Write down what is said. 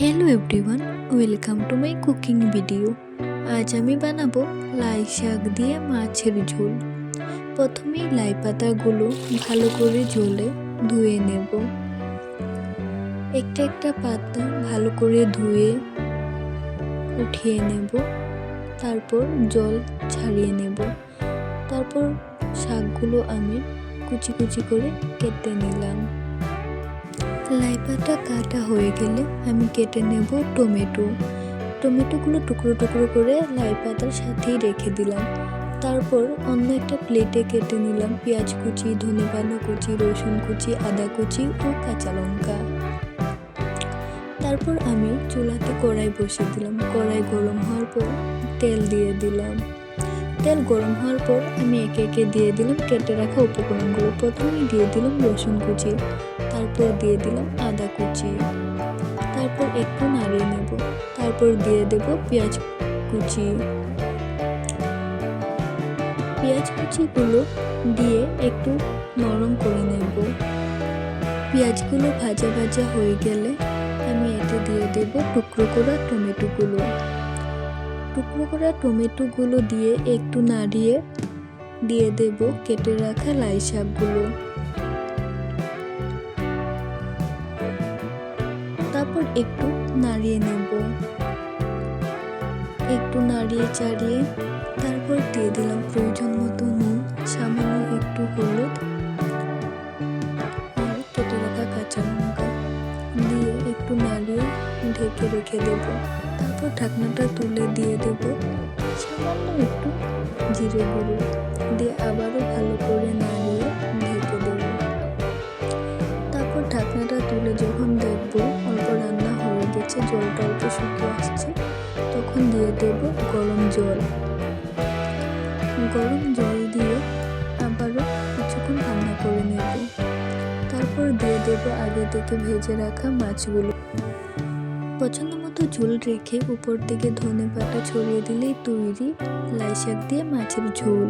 Hello everyone welcome to my cooking video আজ আমি বানাবো লাই শাক দিয়ে মাছের ঝোল। প্রথমেই লাই পাতাগুলো ভালো করে ঝোলে, ধুয়ে নেব। একটা একটা পাতা ভালো করে ধুয়ে উঠিয়ে নেব। তারপর জল ছাড়িয়ে নেব। তারপর শাকগুলো আমি কুচি কুচি করে কেটে নিলাম। লাই পাতা কাটা হয়ে গেলে আমি কেটে নেব টমেটো। টমেটোগুলো টুকরো টুকরো করে লাই পাতার সাথেই রেখে দিলাম। তারপর অন্য একটা প্লেটে কেটে নিলাম পেঁয়াজ কুচি ধনে পাতা কুচি, রসুন কুচি, আদা কুচি ও কাঁচা লঙ্কা। তারপর আমি চুলাতে কড়াই বসিয়ে দিলাম। কড়াই গরম হওয়ার পর তেল দিয়ে দিলাম। তেল গরম হওয়ার পর আমি একে একে দিয়ে দিলাম কেটে রাখা উপকরণগুলো। প্রথমেই দিয়ে দিলাম রসুন কুচি। তারপর দিয়ে দিলাম আদা কুচি। তারপর একটু নাড়িয়ে নেব। তারপর দিয়ে দেব পেঁয়াজ কুচি। পেঁয়াজ কুচিগুলো দিয়ে একটু নরম করে নেব। পেঁয়াজগুলো ভাজা ভাজা হয়ে গেলে আমি এতে দিয়ে দেব টুকরো করা টমেটোগুলো। টুকরো করা টমেটোগুলো দিয়ে একটু নাড়িয়ে দিয়ে দেব কেটে রাখা লাই শাকগুলো। তারপর একটু নাড়িয়ে নেব। একটু নাড়িয়ে চাড়িয়ে তারপর দিয়ে দিলাম প্রয়োজন মতো নুন, সামান্য একটু হলুদ আর কেটে রাখা কাঁচা লঙ্কা দিয়ে একটু নাড়িয়ে ঢেকে রেখে দেব। তারপর ঢাকনাটা তুলে দিয়ে দেব। সামান্য একটু জিরে গুঁড়ো দিয়ে আবারও দিয়ে দেব গরম জল। গরম জল দিয়ে আবারও কিছুক্ষণ রান্না করে নেব। তারপর দিয়ে দেব আগে থেকে ভেজে রাখা মাছগুলো। পছন্দ মতো ঝোল রেখে উপর থেকে ধনে পাতা ছড়িয়ে দিলেই তৈরি লাই শাক দিয়ে মাছের ঝোল।